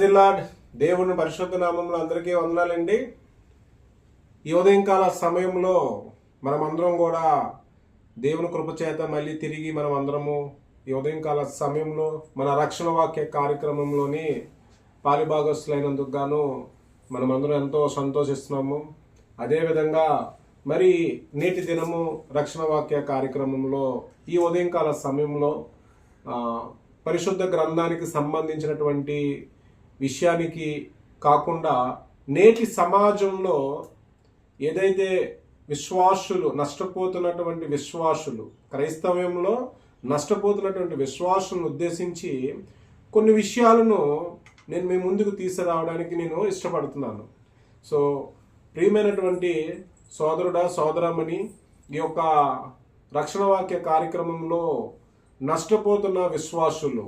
Praise lord. దేవుని పరిశుద్ధ నామంలో అందరికీ వందనాలండి. ఈ ఉదయంకాల సమయంలో మనమందరం కూడా దేవుని కృప చేత మళ్ళీ తిరిగి మనం అందరము ఈ ఉదయంకాల సమయంలో మన రక్షణ వాక్య కార్యక్రమంలోని పాలిభాగస్తులైనందుకు గాను మనమందరం ఎంతో సంతోషిస్తున్నాము. అదేవిధంగా మరి నేటి దినము రక్షణ వాక్య కార్యక్రమంలో ఈ ఉదయంకాల సమయంలో పరిశుద్ధ గ్రంథానికి సంబంధించినటువంటి విషయానికి కాకుండా నేటి సమాజంలో ఏదైతే విశ్వాసులు నష్టపోతున్నటువంటి విశ్వాసులు క్రైస్తవ్యంలో నష్టపోతున్నటువంటి విశ్వాసులను ఉద్దేశించి కొన్ని విషయాలను నేను మీ ముందుకు తీసుకురావడానికి నేను ఇష్టపడుతున్నాను. సో ప్రియమైనటువంటి సోదరుడా సోదరమణి ఈ యొక్క రక్షణ వాక్య కార్యక్రమంలో నష్టపోతున్న విశ్వాసులు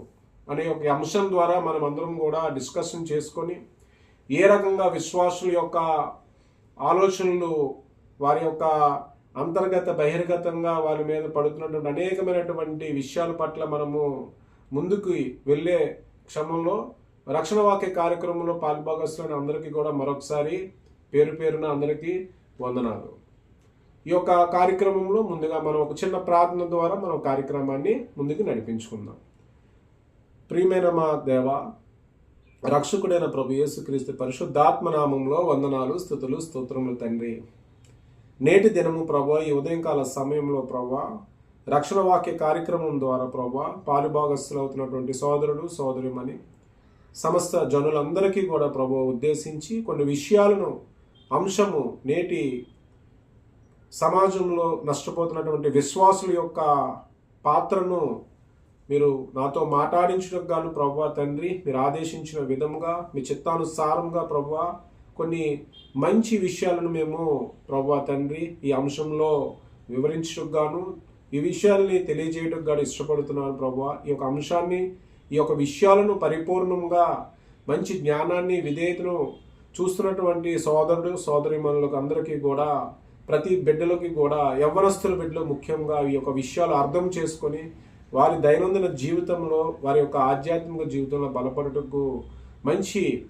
అనే ఒక అంశం ద్వారా మనం అందరం కూడా డిస్కషన్ చేసుకొని ఏ రకంగా విశ్వాసుల యొక్క ఆలోచనలు వారి యొక్క అంతర్గత బహిర్గతంగా వారి మీద పడుతున్నటువంటి అనేకమైనటువంటి విషయాల పట్ల మనము ముందుకు వెళ్ళే క్షమంలో రక్షణ వాక్య కార్యక్రమంలో పాల్భాగస్తున్న అందరికీ కూడా మరొకసారి పేరు పేరున అందరికీ వందనాలు. ఈ యొక్క కార్యక్రమంలో ముందుగా మనం ఒక చిన్న ప్రార్థన ద్వారా మనం కార్యక్రమాన్ని ముందుకు నడిపించుకుందాం. ప్రియమైన మా దేవ రక్షకుడైన ప్రభు యేసుక్రీస్తు పరిశుద్ధాత్మ నామంలో వందనాలు స్థుతులు స్తోత్రములు తండ్రి. నేటి దినము ప్రభా ఈ ఉదయంకాల సమయంలో ప్రభా రక్షణ వాక్య కార్యక్రమం ద్వారా ప్రభా పాలుభాగస్తులు అవుతున్నటువంటి సోదరుడు సోదరిమని సమస్త జనులందరికీ కూడా ప్రభు ఉద్దేశించి కొన్ని విషయాలను అంశము నేటి సమాజంలో నష్టపోతున్నటువంటి విశ్వాసుల యొక్క పాత్రను మీరు నాతో మాట్లాడించడం గాను ప్రభు తండ్రి మీరు ఆదేశించిన విధముగా మీ చిత్తానుసారంగా ప్రభు కొన్ని మంచి విషయాలను మేము ప్రభు తండ్రి ఈ అంశంలో వివరించడం గాను ఈ విషయాల్ని తెలియజేయడం గాను ఇష్టపడుతున్నాను ప్రభు ఈ యొక్క అంశాన్ని ఈ యొక్క విషయాలను పరిపూర్ణంగా మంచి జ్ఞానాన్ని విధేయతను చూస్తున్నటువంటి సోదరుడు సోదరిమణులకు అందరికీ కూడా ప్రతి బిడ్డలకి కూడా యవ్వనస్తుల బిడ్డలు ముఖ్యంగా ఈ యొక్క విషయాలు అర్థం చేసుకొని వారి దైనందిన జీవితంలో వారి యొక్క ఆధ్యాత్మిక జీవితంలో బలపడుటకు మంచి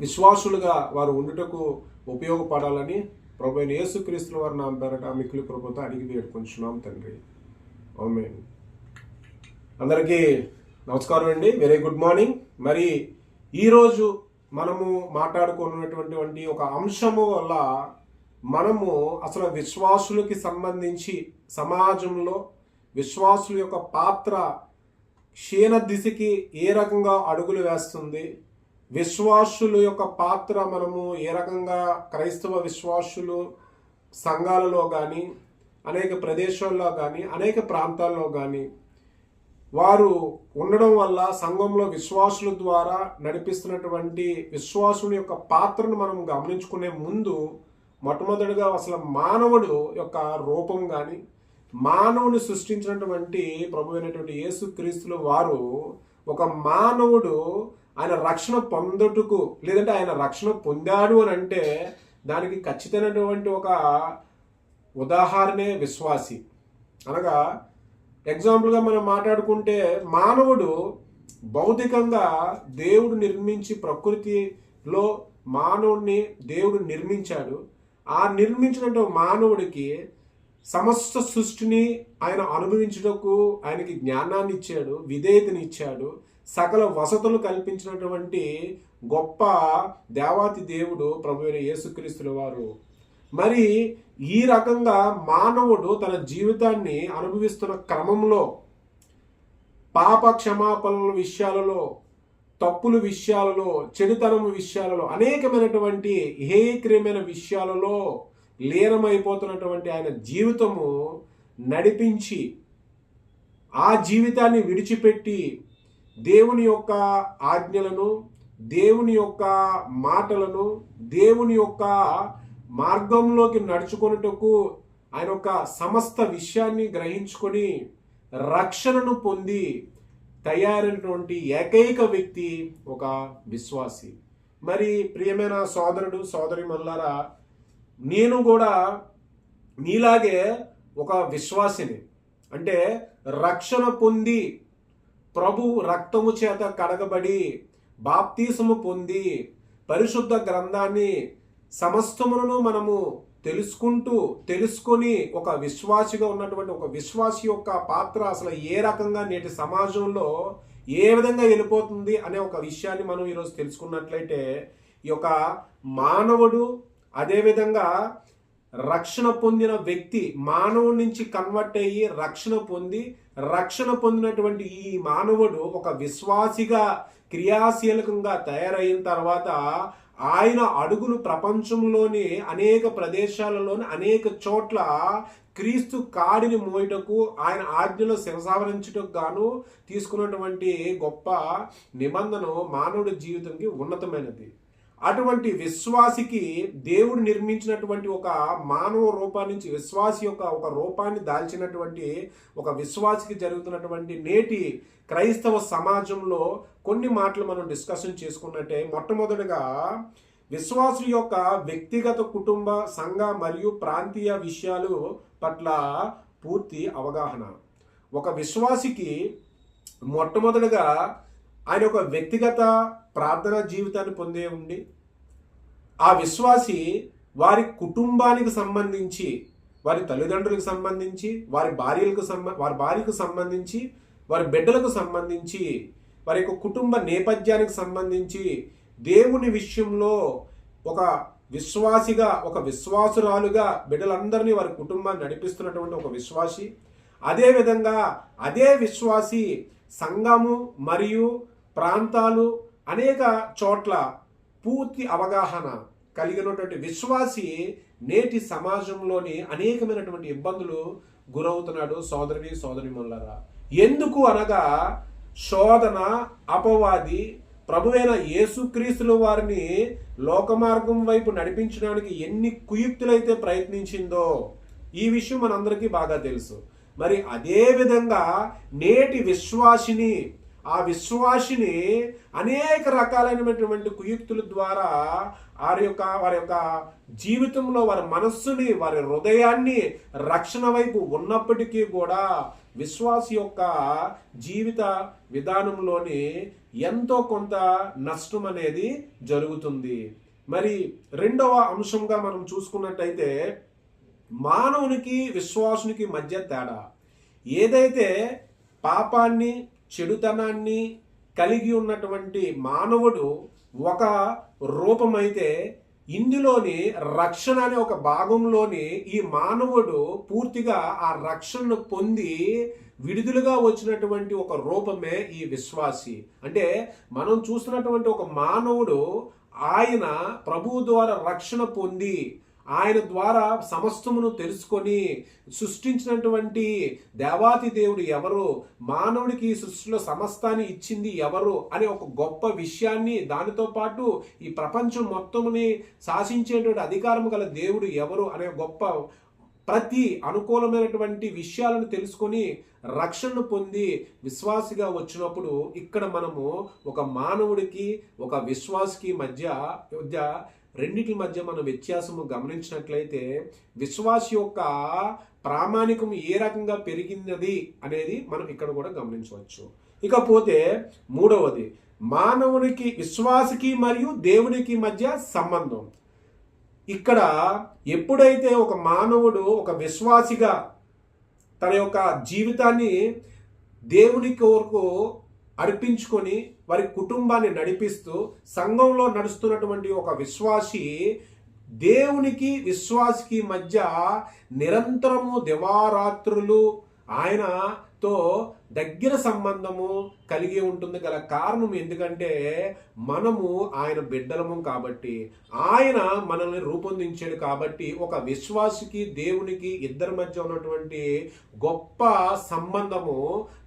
విశ్వాసులుగా వారు ఉండుటకు ఉపయోగపడాలని ప్రభు యేసుక్రీస్తుల వారి నా పేరట మిక్కిలి ప్రభుత్వం అడిగి వేడుకుంటున్నాం తండ్రి. ఆమె అందరికీ నమస్కారం అండి. Very good morning. మరి ఈరోజు మనము మాట్లాడుకున్నటువంటి ఒక అంశము వల్ల మనము అసలు విశ్వాసులకి సంబంధించి సమాజంలో విశ్వాసుల యొక్క పాత్ర క్షీణ దిశకి ఏ రకంగా అడుగులు వేస్తుంది? విశ్వాసుల యొక్క పాత్ర మనము ఏ రకంగా క్రైస్తవ విశ్వాసులు సంఘాలలో కానీ అనేక ప్రదేశాల్లో కానీ అనేక ప్రాంతాల్లో కానీ వారు ఉండడం వల్ల సంఘంలో విశ్వాసుల ద్వారా నడిపిస్తున్నటువంటి విశ్వాసుల యొక్క పాత్రను మనం గమనించుకునే ముందు మొట్టమొదటిగా అసలు మానవుడు యొక్క రూపం కానీ మానవుని సృష్టించినటువంటి ప్రభు అయినటువంటి యేసుక్రీస్తులు వారు ఒక మానవుడు ఆయన రక్షణ పొందుటకు లేదంటే ఆయన రక్షణ పొందాడు అని అంటే దానికి ఖచ్చితమైనటువంటి ఒక ఉదాహరణే విశ్వాసి. అనగా ఎగ్జాంపుల్గా మనం మాట్లాడుకుంటే మానవుడు భౌతికంగా దేవుడు నిర్మించి ప్రకృతిలో మానవుడిని దేవుడు నిర్మించాడు. ఆ నిర్మించినటువంటి మానవుడికి సమస్త సృష్టిని ఆయన అనుభవించుటకు ఆయనకి జ్ఞానాన్ని ఇచ్చాడు విధేయతని ఇచ్చాడు సకల వసతులు కల్పించినటువంటి గొప్ప దేవాతి దేవుడు ప్రభువైన యేసుక్రీస్తుల వారు. మరి ఈ రకంగా మానవుడు తన జీవితాన్ని అనుభవిస్తున్న క్రమంలో పాప క్షమాపణల విషయాలలో తప్పుల విషయాలలో చెడుతనం విషయాలలో అనేకమైనటువంటి హేయక్రియమైన విషయాలలో లీనమైపోతున్నటువంటి ఆయన జీవితము నడిపించి ఆ జీవితాన్ని విడిచిపెట్టి దేవుని యొక్క ఆజ్ఞలను దేవుని యొక్క మాటలను దేవుని యొక్క మార్గంలోకి నడుచుకొనుటకు ఆయన ఒక సమస్త విషయాన్ని గ్రహించుకొని రక్షణను పొంది తయారైనటువంటి ఏకైక వ్యక్తి ఒక విశ్వాసి. మరి ప్రియమైన సోదరుడు సోదరి మల్లారా నేను కూడా మీలాగే ఒక విశ్వాసిని. అంటే రక్షణ పొంది ప్రభు రక్తము చేత కడగబడి బాప్తీసము పొంది పరిశుద్ధ గ్రంథాన్ని సమస్తములను మనము తెలుసుకుంటూ తెలుసుకొని ఒక విశ్వాసిగా ఉన్నటువంటి ఒక విశ్వాసి యొక్క పాత్ర అసలు ఏ రకంగా నేటి సమాజంలో ఏ విధంగా వెళ్ళిపోతుంది అనే ఒక విషయాన్ని మనం ఈరోజు తెలుసుకున్నట్లయితే ఈ యొక్క మానవుడు అదేవిధంగా రక్షణ పొందిన వ్యక్తి మానవుడి నుంచి కన్వర్ట్ అయ్యి రక్షణ పొంది రక్షణ పొందినటువంటి ఈ మానవుడు ఒక విశ్వాసిగా క్రియాశీలకంగా తయారైన తర్వాత ఆయన అడుగులు ప్రపంచంలోని అనేక ప్రదేశాలలోని అనేక చోట్ల క్రీస్తు కాడిని మోయటకు ఆయన ఆజ్ఞలో శిరసావరించుటకు గాను తీసుకున్నటువంటి గొప్ప నిబంధన మానవుడి జీవితంకి ఉన్నతమైనది. అటువంటి విశ్వాసికి దేవుడు నిర్మించినటువంటి ఒక మానవ రూపాన్ని నుంచి విశ్వాసి యొక్క ఒక రూపాన్ని దాల్చినటువంటి ఒక విశ్వాసికి జరుగుతున్నటువంటి నేటి క్రైస్తవ సమాజంలో కొన్ని మాటలు మనం డిస్కషన్ చేసుకున్నట్టే మొట్టమొదటిగా విశ్వాసు యొక్క వ్యక్తిగత కుటుంబ సంఘ మరియు ప్రాంతీయ విషయాలు పట్ల పూర్తి అవగాహన. ఒక విశ్వాసికి మొట్టమొదటిగా ఆయన ఒక వ్యక్తిగత ప్రార్థనా జీవితాన్ని పొందే ఉండి ఆ విశ్వాసి వారి కుటుంబానికి సంబంధించి వారి తల్లిదండ్రులకు సంబంధించి వారి భార్యలకు సంబ వారి భార్యకు సంబంధించి వారి బిడ్డలకు సంబంధించి వారి యొక్క కుటుంబ నేపథ్యానికి సంబంధించి దేవుని విషయంలో ఒక విశ్వాసిగా ఒక విశ్వాసురాలుగా బిడ్డలందరినీ వారి కుటుంబాన్ని నడిపిస్తున్నటువంటి ఒక విశ్వాసి. అదేవిధంగా అదే విశ్వాసి సంఘము మరియు ప్రాంతాలు అనేక చోట్ల పూర్తి అవగాహన కలిగినటువంటి విశ్వాసి నేటి సమాజంలోని అనేకమైనటువంటి ఇబ్బందులు గురవుతున్నాడు సోదరిని సోదరి ఎందుకు అనగా శోధన అపవాది ప్రభువైన యేసుక్రీస్తుల వారిని లోకమార్గం వైపు నడిపించడానికి ఎన్ని కుయుక్తులైతే ప్రయత్నించిందో ఈ విషయం మనందరికీ బాగా తెలుసు. మరి అదే విధంగా నేటి విశ్వాసిని ఆ విశ్వాసిని అనేక రకాలైనటువంటి కుయుక్తుల ద్వారా వారి యొక్క వారి యొక్క జీవితంలో వారి మనస్సుని వారి హృదయాన్ని రక్షణ వైపు ఉన్నప్పటికీ కూడా విశ్వాస యొక్క జీవిత విధానంలోని ఎంతో కొంత నష్టం అనేది జరుగుతుంది. మరి రెండవ అంశంగా మనం చూసుకున్నట్టయితే మానవునికి విశ్వాసునికి మధ్య తేడా. ఏదైతే పాపాన్ని చెడుతనాన్ని కలిగి ఉన్నటువంటి మానవుడు ఒక రూపమైతే ఇందులోని రక్షణ అనే ఒక భాగంలోని ఈ మానవుడు పూర్తిగా ఆ రక్షణను పొంది విడుదలుగా వచ్చినటువంటి ఒక రూపమే ఈ విశ్వాసి. అంటే మనం చూస్తున్నటువంటి ఒక మానవుడు ఆయన ప్రభువు ద్వారా రక్షణ పొంది ఆయన ద్వారా సమస్తమును తెలుసుకొని సృష్టించినటువంటి దేవాతి దేవుడు ఎవరు? మానవుడికి ఈ సృష్టిలో సమస్తాన్ని ఇచ్చింది ఎవరు? అనే ఒక గొప్ప విషయాన్ని దానితో పాటు ఈ ప్రపంచం మొత్తముని శాసించేటువంటి అధికారం గల దేవుడు ఎవరు? అనే గొప్ప ప్రతి అనుకూలమైనటువంటి విషయాలను తెలుసుకొని రక్షణను పొంది విశ్వాసిగా వచ్చినప్పుడు ఇక్కడ మనము ఒక మానవుడికి ఒక విశ్వాసికి మధ్య మధ్య రెండింటి మధ్య మనం వ్యత్యాసము గమనించినట్లయితే విశ్వాస యొక్క ప్రామాణికం ఏ రకంగా పెరిగినది అనేది మనం ఇక్కడ కూడా గమనించవచ్చు. ఇకపోతే మూడవది మానవునికి విశ్వాసకి మరియు దేవునికి మధ్య సంబంధం. ఇక్కడ ఎప్పుడైతే ఒక మానవుడు ఒక విశ్వాసిగా తన యొక్క జీవితాన్ని దేవుని కొరకు అర్పించుకొని వారి కుటుంబాన్ని నడిపిస్తూ సంఘంలో నడుస్తున్నటువంటి ఒక విశ్వాసి దేవునికి విశ్వాసికి మధ్య నిరంతరము దివారాత్రులు. ఆయన తో దగ్గర సంబంధము కలిగి ఉంటుంది గల కారణం ఎందుకంటే మనము ఆయన బిడ్డలము కాబట్టి ఆయన మనల్ని రూపొందించాడు కాబట్టి ఒక విశ్వాసికి దేవునికి ఇద్దరి మధ్య ఉన్నటువంటి గొప్ప సంబంధము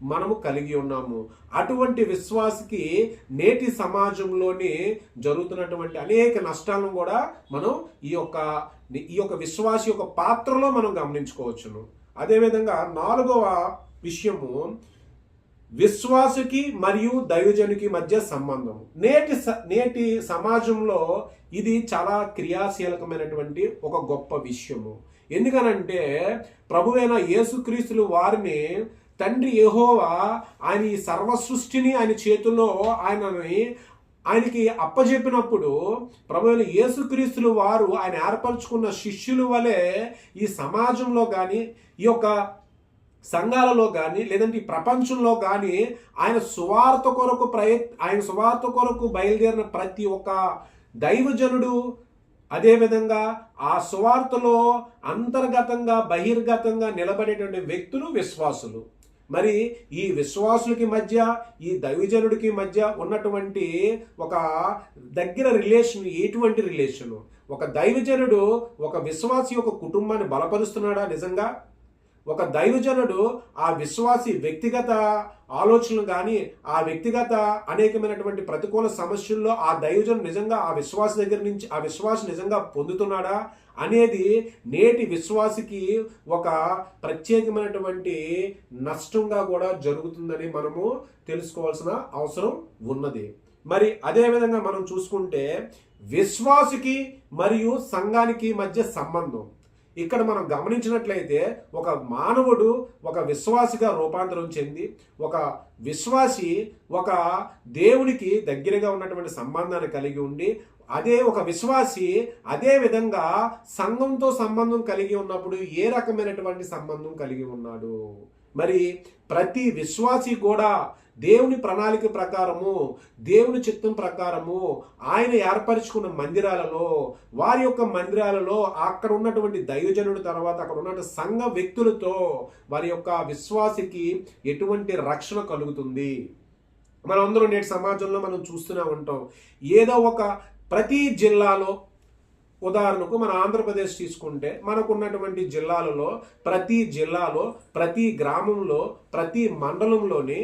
మనము కలిగి ఉన్నాము. అటువంటి విశ్వాసికి నేటి సమాజంలోని జరుగుతున్నటువంటి అనేక నష్టాలను కూడా మనం ఈ యొక్క ఈ యొక్క విశ్వాసి యొక్క పాత్రలో మనం గమనించుకోవచ్చును. అదేవిధంగా నాలుగవ విషయము విశ్వాసుకి మరియు దైవజనుకి మధ్య సంబంధం నేటి నేటి సమాజంలో ఇది చాలా క్రియాశీలకమైనటువంటి ఒక గొప్ప విషయము. ఎందుకనంటే ప్రభువైన యేసుక్రీస్తులు వారిని తండ్రి యహోవా ఆయన ఈ సర్వ సృష్టిని ఆయన చేతుల్లో ఆయనని ఆయనకి అప్పజెప్పినప్పుడు ప్రభువైన యేసుక్రీస్తులు వారు ఆయన ఏర్పరచుకున్న శిష్యుల వలె ఈ సమాజంలో కానీ ఈ యొక్క సంఘాలలో కానీ లేదంటే ఈ ప్రపంచంలో కానీ ఆయన సువార్త కొరకు ప్రయత్ ఆయన సువార్త కొరకు బయలుదేరిన ప్రతి ఒక్క దైవజనుడు అదేవిధంగా ఆ సువార్తలో అంతర్గతంగా బహిర్గతంగా నిలబడేటువంటి వ్యక్తులు విశ్వాసులు. మరి ఈ విశ్వాసులకి మధ్య ఈ దైవజనుడికి మధ్య ఉన్నటువంటి ఒక దగ్గర రిలేషన్ ఎటువంటి రిలేషను ఒక దైవజనుడు ఒక విశ్వాసి యొక్క కుటుంబాన్ని బలపరుస్తున్నాడా నిజంగా? ఒక దైవజనుడు ఆ విశ్వాసి వ్యక్తిగత ఆలోచనలు కానీ ఆ వ్యక్తిగత అనేకమైనటువంటి ప్రతికూల సమస్యల్లో ఆ దైవజనుడు నిజంగా ఆ విశ్వాస దగ్గర నుంచి ఆ విశ్వాసం నిజంగా పొందుతున్నాడా అనేది నేటి విశ్వాసికి ఒక ప్రత్యేకమైనటువంటి నష్టంగా కూడా జరుగుతుందని మనము తెలుసుకోవాల్సిన అవసరం ఉన్నది. మరి అదేవిధంగా మనం చూసుకుంటే విశ్వాసికి మరియు సంఘానికి మధ్య సంబంధం. ఇక్కడ మనం గమనించినట్లయితే ఒక మానవుడు ఒక విశ్వాసిగా రూపాంతరం చెంది ఒక విశ్వాసి ఒక దేవునికి దగ్గరగా ఉన్నటువంటి సంబంధాన్ని కలిగి ఉండి అదే ఒక విశ్వాసి అదే విధంగా సంఘంతో సంబంధం కలిగి ఉన్నప్పుడు ఏ రకమైనటువంటి సంబంధం కలిగి ఉన్నాడు? మరి ప్రతి విశ్వాసి కూడా దేవుని ప్రణాళిక ప్రకారము దేవుని చిత్తం ప్రకారము ఆయన ఏర్పరచుకున్న మందిరాలలో వారి యొక్క మందిరాలలో అక్కడ ఉన్నటువంటి దైవజనుడి తర్వాత అక్కడ ఉన్న సంఘ వ్యక్తులతో వారి యొక్క విశ్వాసికి ఎటువంటి రక్షణ కలుగుతుంది. మనందరూ నేటి సమాజంలో మనం చూస్తూనే ఉంటాం. ఏదో ఒక ప్రతి జిల్లాలో ఉదాహరణకు మన ఆంధ్రప్రదేశ్ తీసుకుంటే మనకున్నటువంటి జిల్లాలలో ప్రతి జిల్లాలో ప్రతి గ్రామంలో ప్రతి మండలంలోని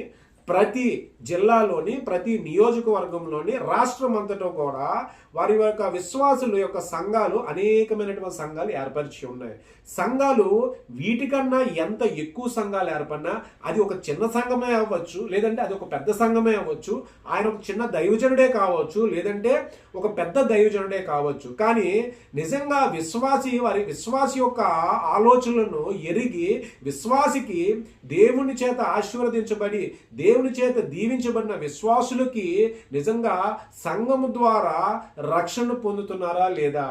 ప్రతి జిల్లాలోని ప్రతి నియోజకవర్గంలోని రాష్ట్రం అంతటా కూడా వారి యొక్క విశ్వాసుల యొక్క సంఘాలు అనేకమైనటువంటి సంఘాలు ఏర్పరిచి ఉన్నాయి. సంఘాలు వీటికన్నా ఎంత ఎక్కువ సంఘాలు ఏర్పడినా అది ఒక చిన్న సంఘమే అవ్వచ్చు లేదంటే అది ఒక పెద్ద సంఘమే అవ్వచ్చు ఆయన ఒక చిన్న దైవజనుడే కావచ్చు లేదంటే ఒక పెద్ద దైవజనుడే కావచ్చు. కానీ నిజంగా విశ్వాసి వారి విశ్వాసి యొక్క ఆలోచనలను ఎరిగి విశ్వాసికి దేవుని చేత ఆశీర్వదించబడి దేవుని చేత దీవించబడిన విశ్వాసులకి నిజంగా సంఘము ద్వారా రక్షణ పొందుతున్నారా లేదా?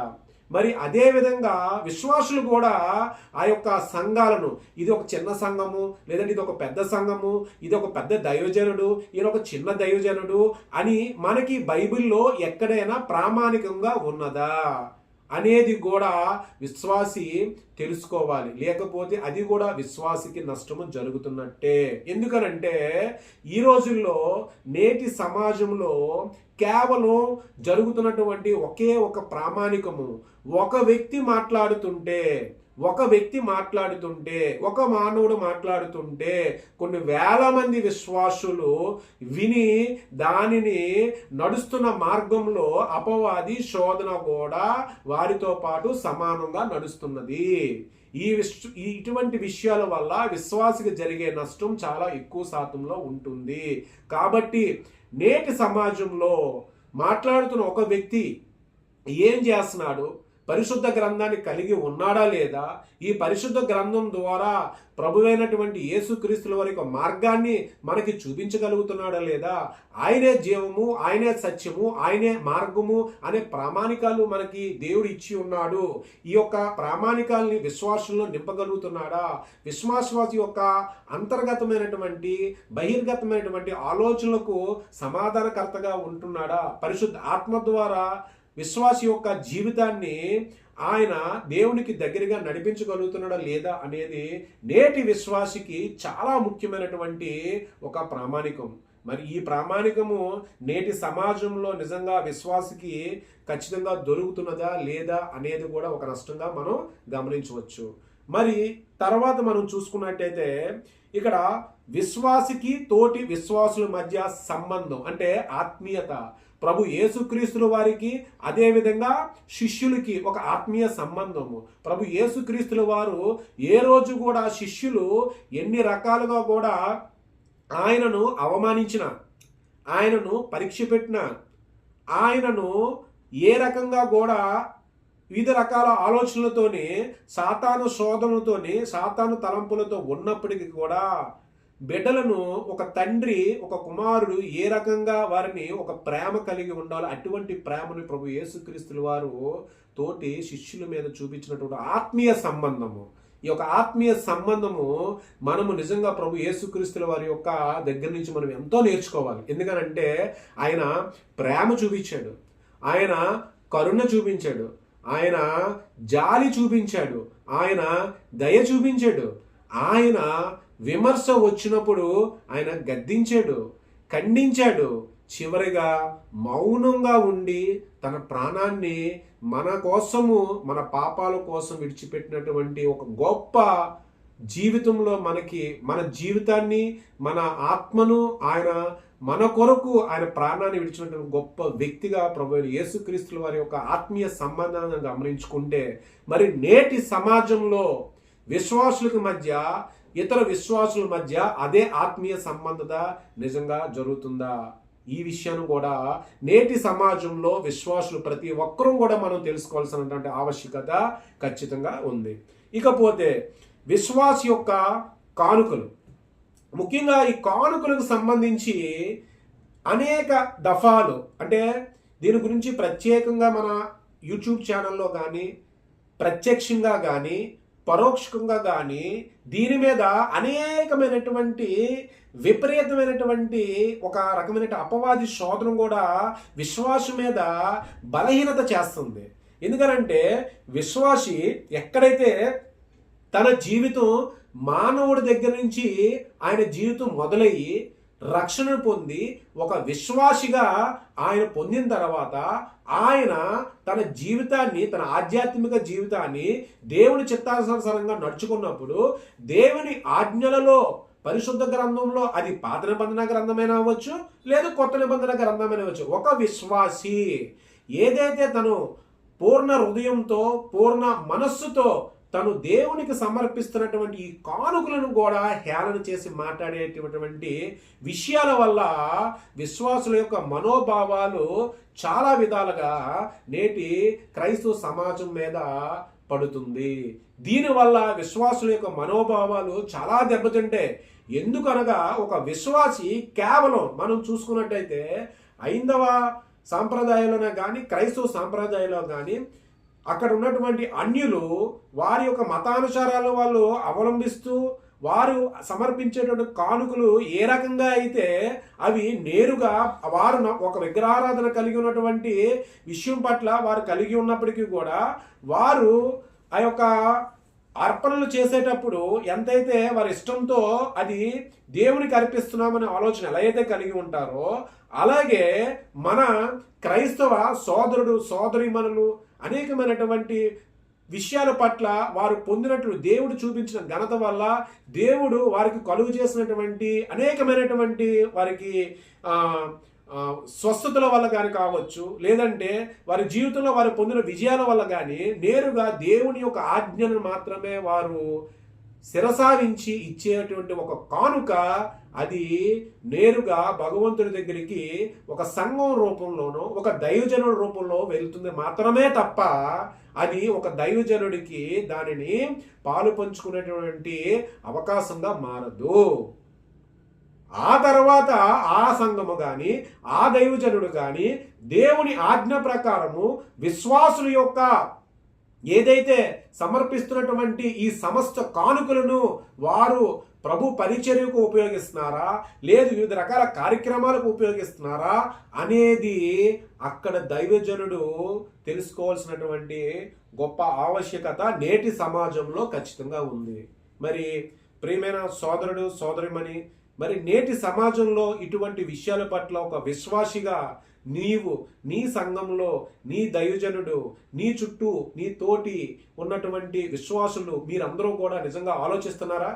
మరి అదేవిధంగా విశ్వాసులు కూడా ఆ యొక్క సంఘాలను ఇది ఒక చిన్న సంఘము లేదంటే ఇది ఒక పెద్ద సంఘము ఇది ఒక పెద్ద దైవజనుడు ఇది ఒక చిన్న దైవజనుడు అని మనకి బైబిల్లో ఎక్కడైనా ప్రామాణికంగా ఉన్నదా? అనేది కూడా విశ్వాసి తెలుసుకోవాలి. లేకపోతే అది కూడా విశ్వాసికి నష్టము జరుగుతున్నట్టే. ఎందుకనంటే ఈ రోజుల్లో నేటి సమాజంలో కేవలం జరుగుతున్నటువంటి ఒకే ఒక ప్రామాణికము. ఒక వ్యక్తి మాట్లాడుతుంటే ఒక వ్యక్తి మాట్లాడుతుంటే ఒక మానవుడు మాట్లాడుతుంటే కొన్ని వేల మంది విశ్వాసులు విని దానిని నడుస్తున్న మార్గంలో అపవాది శోధన కూడా వారితో పాటు సమానంగా నడుస్తున్నది. ఈ విష్ ఈ ఇటువంటి విషయాల వల్ల విశ్వాసికి జరిగే నష్టం చాలా ఎక్కువ శాతంలో ఉంటుంది. కాబట్టి నేటి సమాజంలో మాట్లాడుతున్న ఒక వ్యక్తి ఏం చేస్తున్నాడు? పరిశుద్ధ గ్రంథాన్ని కలిగి ఉన్నాడా లేదా? ఈ పరిశుద్ధ గ్రంథం ద్వారా ప్రభువైనటువంటి యేసుక్రీస్తుల వారి యొక్క మార్గాన్ని మనకి చూపించగలుగుతున్నాడా లేదా? ఆయనే జీవము ఆయనే సత్యము ఆయనే మార్గము అనే ప్రామాణికాలు మనకి దేవుడు ఇచ్చి ఉన్నాడు. ఈ యొక్క ప్రామాణికాలని విశ్వాసంలో నింపగలుగుతున్నాడా? విశ్వాసవాసి యొక్క అంతర్గతమైనటువంటి బహిర్గతమైనటువంటి ఆలోచనలకు సమాధానకర్తగా ఉంటున్నాడా? పరిశుద్ధ ఆత్మ ద్వారా విశ్వాసి యొక్క జీవితాన్ని ఆయన దేవునికి దగ్గరగా నడిపించగలుగుతున్నాడా లేదా అనేది నేటి విశ్వాసికి చాలా ముఖ్యమైనటువంటి ఒక ప్రామాణికం. మరి ఈ ప్రామాణికము నేటి సమాజంలో నిజంగా విశ్వాసికి ఖచ్చితంగా దొరుకుతున్నదా లేదా అనేది కూడా ఒక నష్టంగా మనం గమనించవచ్చు. మరి తర్వాత మనం చూసుకున్నట్టయితే ఇక్కడ విశ్వాసికి తోటి విశ్వాసుల మధ్య సంబంధం అంటే ఆత్మీయత. ప్రభు యేసుక్రీస్తుల వారికి అదేవిధంగా శిష్యులకి ఒక ఆత్మీయ సంబంధము. ప్రభు యేసుక్రీస్తుల వారు ఏ రోజు కూడా శిష్యులు ఎన్ని రకాలుగా కూడా ఆయనను అవమానించిన ఆయనను పరీక్ష పెట్టిన ఆయనను ఏ రకంగా కూడా వివిధ రకాల ఆలోచనలతోని సాతాను శోధనలతోని సాతాను తలంపులతో ఉన్నప్పటికీ కూడా బిడ్డలను ఒక తండ్రి ఒక కుమారుడు ఏ రకంగా వారిని ఒక ప్రేమ కలిగి ఉండాలో అటువంటి ప్రేమను ప్రభు యేసుక్రీస్తుల వారు తోటి శిష్యుల మీద చూపించినటువంటి ఆత్మీయ సంబంధము. ఈ యొక్క ఆత్మీయ సంబంధము మనము నిజంగా ప్రభు యేసుక్రీస్తుల వారి యొక్క దగ్గర నుంచి మనం ఎంతో నేర్చుకోవాలి. ఎందుకనంటే ఆయన ప్రేమ చూపించాడు. ఆయన కరుణ చూపించాడు. ఆయన జాలి చూపించాడు. ఆయన దయ చూపించాడు. ఆయన విమర్శ వచ్చినప్పుడు ఆయన గద్దించాడు ఖండించాడు. చివరిగా మౌనంగా ఉండి తన ప్రాణాన్ని మన కోసము మన పాపాల కోసం విడిచిపెట్టినటువంటి ఒక గొప్ప జీవితంలో మనకి మన జీవితాన్ని మన ఆత్మను ఆయన మన కొరకు ఆయన ప్రాణాన్ని విడిచినటువంటి గొప్ప వ్యక్తిగా ప్రభు యేసుక్రీస్తుల వారి యొక్క ఆత్మీయ సంబంధాన్ని గమనించుకుంటే మరి నేటి సమాజంలో విశ్వాసులకు మధ్య ఇతర విశ్వాసుల మధ్య అదే ఆత్మీయ సంబంధత నిజంగా జరుగుతుందా? ఈ విషయాన్ని కూడా నేటి సమాజంలో విశ్వాసులు ప్రతి ఒక్కరూ కూడా మనం తెలుసుకోవాల్సినటువంటి ఆవశ్యకత ఖచ్చితంగా ఉంది. ఇకపోతే విశ్వాస యొక్క కానుకలు. ముఖ్యంగా ఈ కానుకలకు సంబంధించి అనేక దఫాలు అంటే దీని గురించి ప్రత్యేకంగా మన యూట్యూబ్ ఛానల్లో కానీ ప్రత్యక్షంగా కానీ పరోక్షంగా కానీ దీని మీద అనేకమైనటువంటి విపరీతమైనటువంటి ఒక రకమైన అపవాది శోధన కూడా విశ్వాసం మీద బలహీనత చేస్తుంది. ఎందుకనంటే విశ్వాసి ఎక్కడైతే తన జీవితం మానవుడి దగ్గర నుంచి ఆయన జీవితం మొదలయ్యి రక్షణ పొంది ఒక విశ్వాసిగా ఆయన పొందిన తర్వాత ఆయన తన జీవితాన్ని తన ఆధ్యాత్మిక జీవితాన్ని దేవుని చిత్తానుసరంగా నడుచుకున్నప్పుడు దేవుని ఆజ్ఞలలో పరిశుద్ధ గ్రంథంలో అది పాత నిబంధన గ్రంథమైన అవ్వచ్చు లేదు కొత్త నిబంధన గ్రంథమైన అవ్వచ్చు. ఒక విశ్వాసి ఏదైతే తను పూర్ణ హృదయంతో పూర్ణ మనస్సుతో తను దేవునికి సమర్పిస్తున్నటువంటి ఈ కానుకలను కూడా హేళన చేసి మాట్లాడేటటువంటి విషయాల వల్ల విశ్వాసుల యొక్క మనోభావాలు చాలా విధాలుగా నేటి క్రైస్తవ సమాజం మీద పడుతుంది. దీనివల్ల విశ్వాసుల యొక్క మనోభావాలు చాలా దెబ్బతింటే ఎందుకనగా ఒక విశ్వాసి కేవలం మనం చూసుకున్నట్టయితే ఐందవ సాంప్రదాయంలోనే కానీ క్రైస్తవ సాంప్రదాయంలో కానీ అక్కడ ఉన్నటువంటి అన్యులు వారి యొక్క మతానుసారాలు వాళ్ళు అవలంబిస్తూ వారు సమర్పించేటువంటి కానుకలు ఏ రకంగా అయితే అవి నేరుగా వారు ఒక విగ్రహారాధన కలిగి ఉన్నటువంటి విషయం పట్ల వారు కలిగి ఉన్నప్పటికీ కూడా వారు ఆ యొక్క అర్పణలు చేసేటప్పుడు ఎంతైతే వారి ఇష్టంతో అది దేవునికి అర్పిస్తున్నామనే ఆలోచన ఎలా అయితే కలిగి ఉంటారో అలాగే మన క్రైస్తవ సోదరుడు సోదరిమణులు అనేకమైనటువంటి విషయాల పట్ల వారు పొందినట్లు దేవుడు చూపించిన ఘనత వల్ల దేవుడు వారికి కలుగు చేసినటువంటి అనేకమైనటువంటి వారికి స్వస్థతల వల్ల కానీ కావచ్చు లేదంటే వారి జీవితంలో వారు పొందిన విజయాల వల్ల కానీ నేరుగా దేవుని యొక్క ఆజ్ఞను మాత్రమే వారు శిరసావించి ఇచ్చేటువంటి ఒక కానుక అది నేరుగా భగవంతుడి దగ్గరికి ఒక సంఘం రూపంలోనో ఒక దైవజనుడి రూపంలో వెళ్తుంది మాత్రమే తప్ప అది ఒక దైవజనుడికి దానిని పాలు పంచుకునేటువంటి అవకాశంగా మారదు. ఆ తర్వాత ఆ సంఘము కానీ ఆ దైవజనుడు కానీ దేవుని ఆజ్ఞ ప్రకారము విశ్వాసుల యొక్క ఏదైతే సమర్పిస్తున్నటువంటి ఈ సమస్త కానుకలను వారు ప్రభు పరిచర్యకు ఉపయోగిస్తున్నారా? లేదు వివిధ రకాల కార్యక్రమాలకు ఉపయోగిస్తున్నారా? అనేది అక్కడ దైవజనుడు తెలుసుకోవాల్సినటువంటి గొప్ప ఆవశ్యకత నేటి సమాజంలో ఖచ్చితంగా ఉంది. మరి ప్రియమైన సోదరుడు సోదరిమణి మరి నేటి సమాజంలో ఇటువంటి విషయాల పట్ల ఒక విశ్వాసిగా నీవు నీ సంఘంలో నీ దైవజనుడు నీ చుట్టూ నీ తోటి ఉన్నటువంటి విశ్వాసులు మీరందరూ కూడా నిజంగా ఆలోచిస్తున్నారా?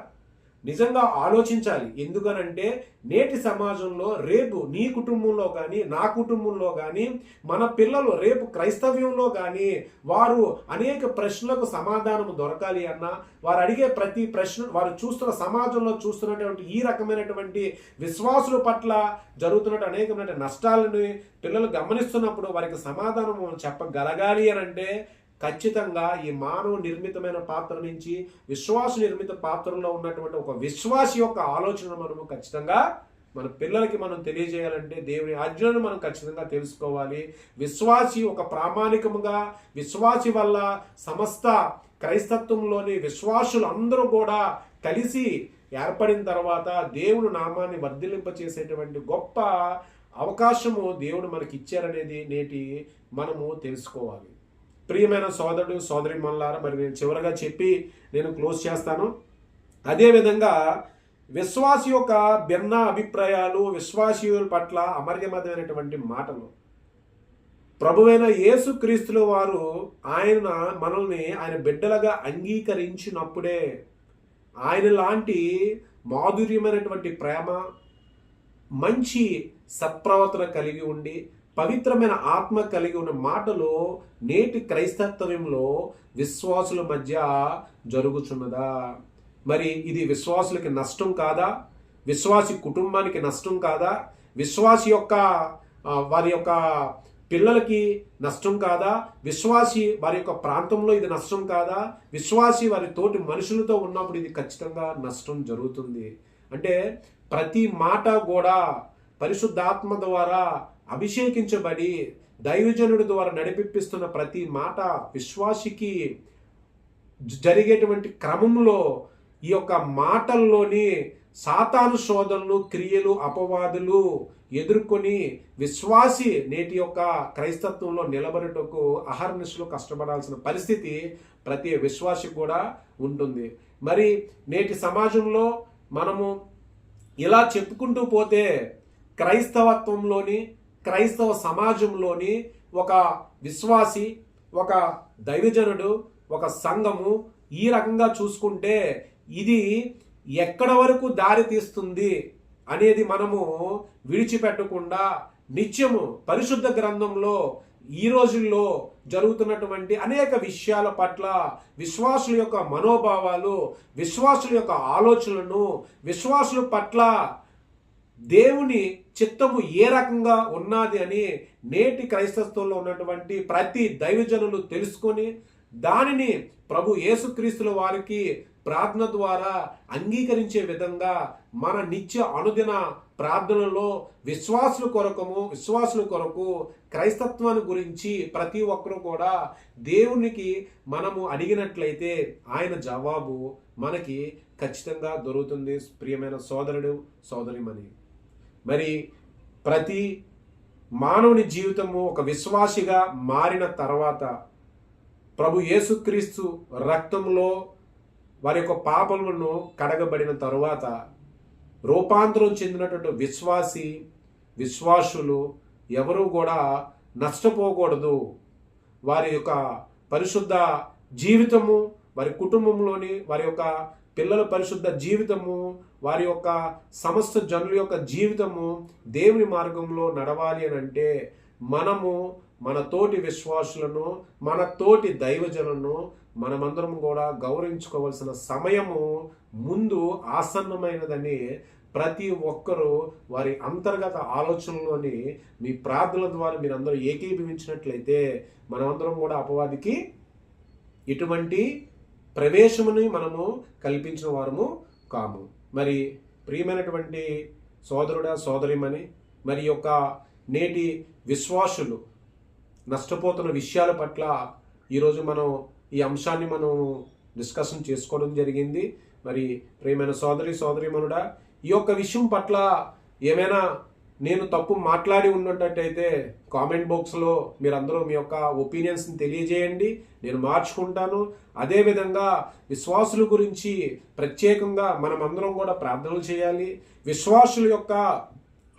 నిజంగా ఆలోచించాలి. ఎందుకనంటే నేటి సమాజంలో రేపు నీ కుటుంబంలో కానీ నా కుటుంబంలో కానీ మన పిల్లలు రేపు క్రైస్తవ్యంలో కానీ వారు అనేక ప్రశ్నలకు సమాధానం దొరకాలి అన్న వారు అడిగే ప్రతి ప్రశ్న వారు చూస్తున్న సమాజంలో చూస్తున్నటువంటి ఈ రకమైనటువంటి విశ్వాసుల పట్ల జరుగుతున్నటువంటి అనేకమైన నష్టాలని పిల్లలు గమనిస్తున్నప్పుడు వారికి సమాధానం చెప్పగలగాలి అని అంటే ఖచ్చితంగా ఈ మానవ నిర్మితమైన పాత్ర నుంచి విశ్వాస నిర్మిత పాత్రలో ఉన్నటువంటి ఒక విశ్వాసి యొక్క ఆలోచన మనము ఖచ్చితంగా మన పిల్లలకి మనం తెలియజేయాలంటే దేవుని ఆజ్ఞలను మనం ఖచ్చితంగా తెలుసుకోవాలి. విశ్వాసి ఒక ప్రామాణికముగా విశ్వాసి వల్ల సమస్త క్రైస్తత్వంలోని విశ్వాసులు అందరూ కూడా కలిసి ఏర్పడిన తర్వాత దేవుని నామాన్ని వర్ధిలింపచేసేటువంటి గొప్ప అవకాశము దేవుడు మనకి ఇచ్చారనేది నేటి మనము తెలుసుకోవాలి. ప్రియమైన సోదరుడు సోదరి మల్లారా మరి నేను చివరగా చెప్పి నేను క్లోజ్ చేస్తాను. అదేవిధంగా విశ్వాసి యొక్క భిన్న అభిప్రాయాలు విశ్వాసీయుల పట్ల అమర్యమదమైనటువంటి మాటలు. ప్రభువైన యేసుక్రీస్తుల వారు ఆయన మనల్ని ఆయన బిడ్డలుగా అంగీకరించినప్పుడే ఆయన లాంటి మాధుర్యమైనటువంటి ప్రేమ మంచి సత్ప్రవర్తన కలిగి ఉండి పవిత్రమైన ఆత్మ కలిగి ఉన్న మాటలు నేటి క్రైస్తత్వంలో విశ్వాసుల మధ్య జరుగుతున్నదా మరి ఇది విశ్వాసులకి నష్టం కాదా? విశ్వాసి కుటుంబానికి నష్టం కాదా? విశ్వాసి యొక్క వారి యొక్క పిల్లలకి నష్టం కాదా? విశ్వాసి వారి యొక్క ప్రాంతంలో ఇది నష్టం కాదా? విశ్వాసి వారి తోటి మనుషులతో ఉన్నప్పుడు ఇది ఖచ్చితంగా నష్టం జరుగుతుంది. అంటే ప్రతి మాట కూడా పరిశుద్ధాత్మ ద్వారా అభిషేకించబడి దైవజనుడి ద్వారా నడిపిస్తున్న ప్రతి మాట విశ్వాసికి జరిగేటువంటి క్రమంలో ఈ యొక్క మాటల్లోని సాతాను శోధనలు క్రియలు అపవాదులు ఎదుర్కొని విశ్వాసి నేటి యొక్క క్రైస్తత్వంలో నిలబడుటకు అహర్నిశలు కష్టపడాల్సిన పరిస్థితి ప్రతి విశ్వాసి కూడా ఉంటుంది. మరి నేటి సమాజంలో మనము ఇలా చెప్పుకుంటూ పోతే క్రైస్తవత్వంలోని క్రైస్తవ సమాజంలోని ఒక విశ్వాసి ఒక దైవజనుడు ఒక సంఘము ఈ రకంగా చూసుకుంటే ఇది ఎక్కడ వరకు దారి తీస్తుంది అనేది మనము విడిచిపెట్టకుండా నిత్యము పరిశుద్ధ గ్రంథంలో ఈ రోజుల్లో జరుగుతున్నటువంటి అనేక విషయాల పట్ల విశ్వాసుల యొక్క మనోభావాలు విశ్వాసుల యొక్క ఆలోచనలను విశ్వాసుల పట్ల దేవుని చిత్తము ఏ రకంగా ఉన్నది అని నేటి క్రైస్తత్వంలో ఉన్నటువంటి ప్రతి దైవజనులు తెలుసుకొని దానిని ప్రభు యేసుక్రీస్తుల వారికి ప్రార్థన ద్వారా అంగీకరించే విధంగా మన నిత్య అనుదిన ప్రార్థనలో విశ్వాసుల కొరకము విశ్వాసుల కొరకు క్రైస్తత్వాన్ని గురించి ప్రతి ఒక్కరూ కూడా దేవునికి మనము అడిగినట్లయితే ఆయన జవాబు మనకి ఖచ్చితంగా దొరుకుతుంది. ప్రియమైన సోదరుడు సోదరిమని మరి ప్రతి మానవుని జీవితము ఒక విశ్వాసిగా మారిన తర్వాత ప్రభు యేసుక్రీస్తు రక్తంలో వారి యొక్క పాపములను కడగబడిన తరువాత రూపాంతరం చెందినటువంటి విశ్వాసి విశ్వాసులు ఎవరూ కూడా నష్టపోకూడదు. వారి యొక్క పరిశుద్ధ జీవితము వారి కుటుంబంలోని వారి యొక్క పిల్లల పరిశుద్ధ జీవితము వారి యొక్క సమస్త జనుల యొక్క జీవితము దేవుని మార్గంలో నడవాలి అని అంటే మనము మన తోటి విశ్వాసులను మన తోటి దైవజనులను మనమందరం కూడా గౌరవించుకోవాల్సిన సమయము ముందు ఆసన్నమైనదని ప్రతి ఒక్కరూ వారి అంతర్గత ఆలోచనలోని మీ ప్రార్థనల ద్వారా మీరందరూ ఏకీభవించినట్లయితే మనమందరం కూడా అపవాదికి ఇటువంటి ప్రవేశముని మనము కల్పించిన వారము కాము. మరి ప్రియమైనటువంటి సోదరుడా సోదరిమని మరి యొక్క నేటి విశ్వాసులు నష్టపోతున్న విషయాల పట్ల ఈరోజు మనం ఈ అంశాన్ని మనం డిస్కషన్ చేసుకోవడం జరిగింది. మరి ప్రియమైన సోదరి సోదరిమనుడా ఈ యొక్క విషయం పట్ల ఏమైనా నేను తప్పు మాట్లాడి ఉన్నట్టయితే కామెంట్ బాక్స్లో మీరందరూ మీ యొక్క ఒపీనియన్స్ని తెలియజేయండి. నేను మార్చుకుంటాను. అదేవిధంగా విశ్వాసుల గురించి ప్రత్యేకంగా మనం అందరం కూడా ప్రార్థనలు చేయాలి. విశ్వాసుల యొక్క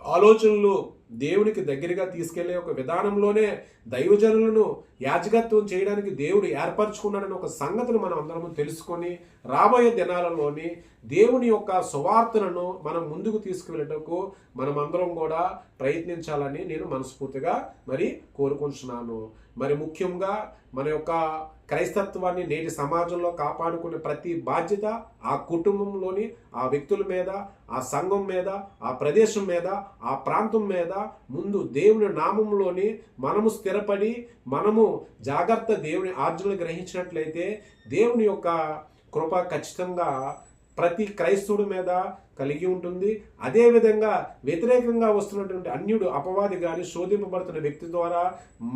ఆలోచనలు దేవునికి దగ్గరగా తీసుకెళ్ళే ఒక విధానంలోనే దైవజనులను యాజకత్వం చేయడానికి దేవుడు ఏర్పరచుకున్నాడని ఒక సంగతిని మనం అందరం తెలుసుకొని రాబోయే దినాలలోని దేవుని యొక్క సువార్తలను మనం ముందుకు తీసుకువెళ్ళటకు మనం అందరం కూడా ప్రయత్నించాలని నేను మనస్ఫూర్తిగా మరి కోరుకుంటున్నాను. మరి ముఖ్యంగా మన యొక్క క్రైస్తత్వాన్ని నేటి సమాజంలో కాపాడుకునే ప్రతి బాధ్యత ఆ కుటుంబంలోని ఆ వ్యక్తుల మీద ఆ సంఘం మీద ఆ ప్రదేశం మీద ఆ ప్రాంతం మీద ముందు దేవుని నామంలోని మనము స్థిరపడి మనము జాగ్రత్త దేవుని ఆర్జనలు గ్రహించినట్లయితే దేవుని యొక్క కృప ఖచ్చితంగా ప్రతి క్రైస్తవుడి మీద కలిగి ఉంటుంది. అదేవిధంగా వ్యతిరేకంగా వస్తున్నటువంటి అన్యుడు అపవాది గాని శోధింపబడుతున్న వ్యక్తి ద్వారా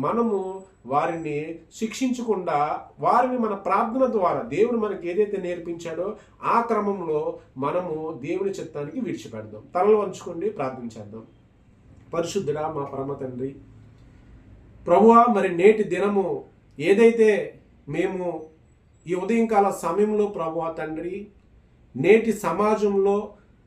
మనము వారిని శిక్షించకుండా వారిని మన ప్రార్థన ద్వారా దేవుడు మనకి ఏదైతే నేర్పించాడో ఆ క్రమంలో మనము దేవుని చిత్తానికి విడిచిపెడదాం. తలలు వంచుకోండి ప్రార్థించేద్దాం పరిశుద్ధుడా మా పరమ తండ్రి ప్రభువా మరి నేటి దినము ఏదైతే మేము ఈ ఉదయంకాల సమయంలో ప్రభువా తండ్రి నేటి సమాజంలో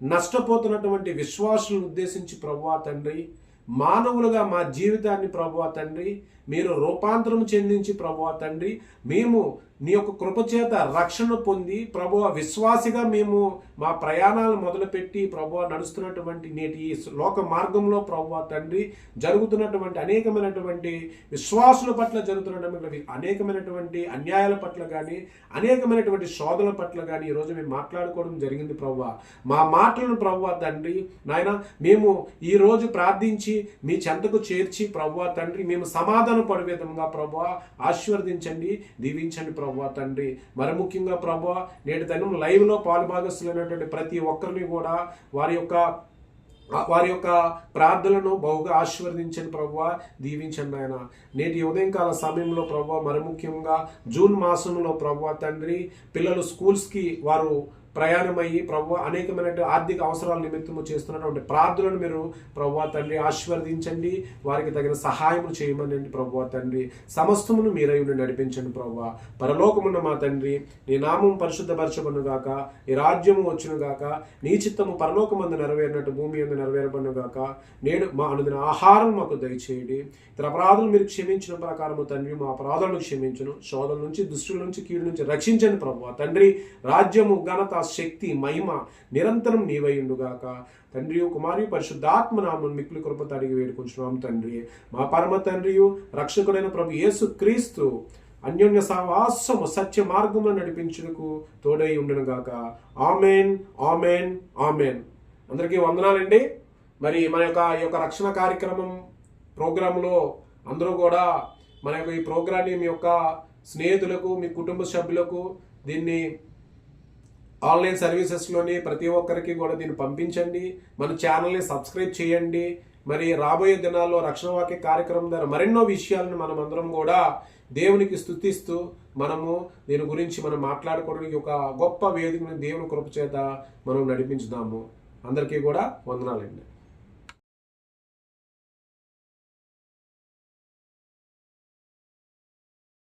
నష్టపోతున్నటువంటి విశ్వాసులను ఉద్దేశించి ప్రభువా తండ్రి మానవులుగా మా జీవితాన్ని ప్రభువా తండ్రి మీరు రూపాంతరం చెందించి ప్రభువా తండ్రి మేము నీ యొక్క కృపచేత రక్షణ పొంది ప్రభువ విశ్వాసిగా మేము మా ప్రయాణాలు మొదలుపెట్టి ప్రభువ నడుస్తున్నటువంటి నేటి ఈ లోక మార్గంలో ప్రభువ తండ్రి జరుగుతున్నటువంటి అనేకమైనటువంటి విశ్వాసుల పట్ల జరుగుతున్నటువంటి అనేకమైనటువంటి అన్యాయాల పట్ల కానీ అనేకమైనటువంటి శోధనల పట్ల కానీ ఈరోజు మేము మాట్లాడుకోవడం జరిగింది ప్రభువ. మా మాటలను ప్రభువ తండ్రి నాయన మేము ఈరోజు ప్రార్థించి మీ చెంతకు చేర్చి ప్రభువ తండ్రి మేము సమాధానం పడే విధంగా ప్రభువ ఆశీర్వదించండి దీవించండి ప్రభా తండ్రి. మరి ముఖ్యంగా ప్రభు నేటి దినం లైవ్లో పాలుభాగస్తులైనటువంటి ప్రతి ఒక్కరిని కూడా వారి యొక్క వారి యొక్క ప్రార్థనలను బహుగా ఆశీర్వదించండి ప్రభు దీవించండి ఆయన నేటి ఉదయం కాల సమయంలో ప్రభు మరి ముఖ్యంగా జూన్ మాసంలో ప్రభు తండ్రి పిల్లలు స్కూల్స్కి వారు ప్రయాణమయ్యి ప్రభు అనేకమైన ఆర్థిక అవసరాల నిమిత్తము చేస్తున్నటువంటి ప్రార్థనలు మీరు ప్రభు తండ్రి ఆశీర్వదించండి. వారికి తగిన సహాయం చేయమనండి ప్రభు తండ్రి. సమస్తమును మీరై ఉండి నడిపించండి ప్రభు. పరలోకమున్న మా తండ్రి నీ నామం పరిశుద్ధపరచబను గాక. ఈ రాజ్యము వచ్చును గాక. నీ చిత్తము పరలోకమందు నెరవేరినట్టు భూమి ఎందు నెరవేరబను గాక. నేడు మా అనుదిన ఆహారం మాకు దయచేయండి. ఇతర అపరాధులు మీరు క్షమించిన ప్రకారము తండ్రి మా అపరాధాలను క్షమించను. శోధల నుంచి దుష్టుల నుంచి కీడు నుంచి రక్షించండి ప్రభు తండ్రి. రాజ్యము ఘనత శక్తి మహిమ నిరంతరం నీవయుండుగాక తండ్రి కుమారి పరిశుద్ధాత్మ నామం మిక్కులు కృపత అడిగి వేడుకుంటున్నాం తండ్రి. మా పరమ తండ్రియు రక్షకుడైన ప్రభు యేసు క్రీస్తు అన్యోన్య సావాసము సత్య మార్గంలో నడిపించుటకు తోడై ఉండను గాక ఆమెన్ ఆమెన్ ఆమెన్. అందరికీ వందనాలండి. మరి మన యొక్క ఈ యొక్క రక్షణ కార్యక్రమం ప్రోగ్రాంలో అందరూ కూడా మన యొక్క ఈ ప్రోగ్రాన్ని మీ యొక్క స్నేహితులకు మీ కుటుంబ సభ్యులకు దీన్ని ఆన్లైన్ సర్వీసెస్లోని ప్రతి ఒక్కరికి కూడా దీన్ని పంపించండి. మన ఛానల్ని సబ్స్క్రైబ్ చేయండి. మరి రాబోయే దినాల్లో రక్షణ వాక్య కార్యక్రమం ద్వారా మరెన్నో విషయాలను మనం అందరం కూడా దేవునికి స్థుతిస్తూ మనము దీని గురించి మనం మాట్లాడుకోవడానికి ఒక గొప్ప వేదికను దేవుని కృప చేత మనం నడిపించుదాము. అందరికీ కూడా వందనాలండి.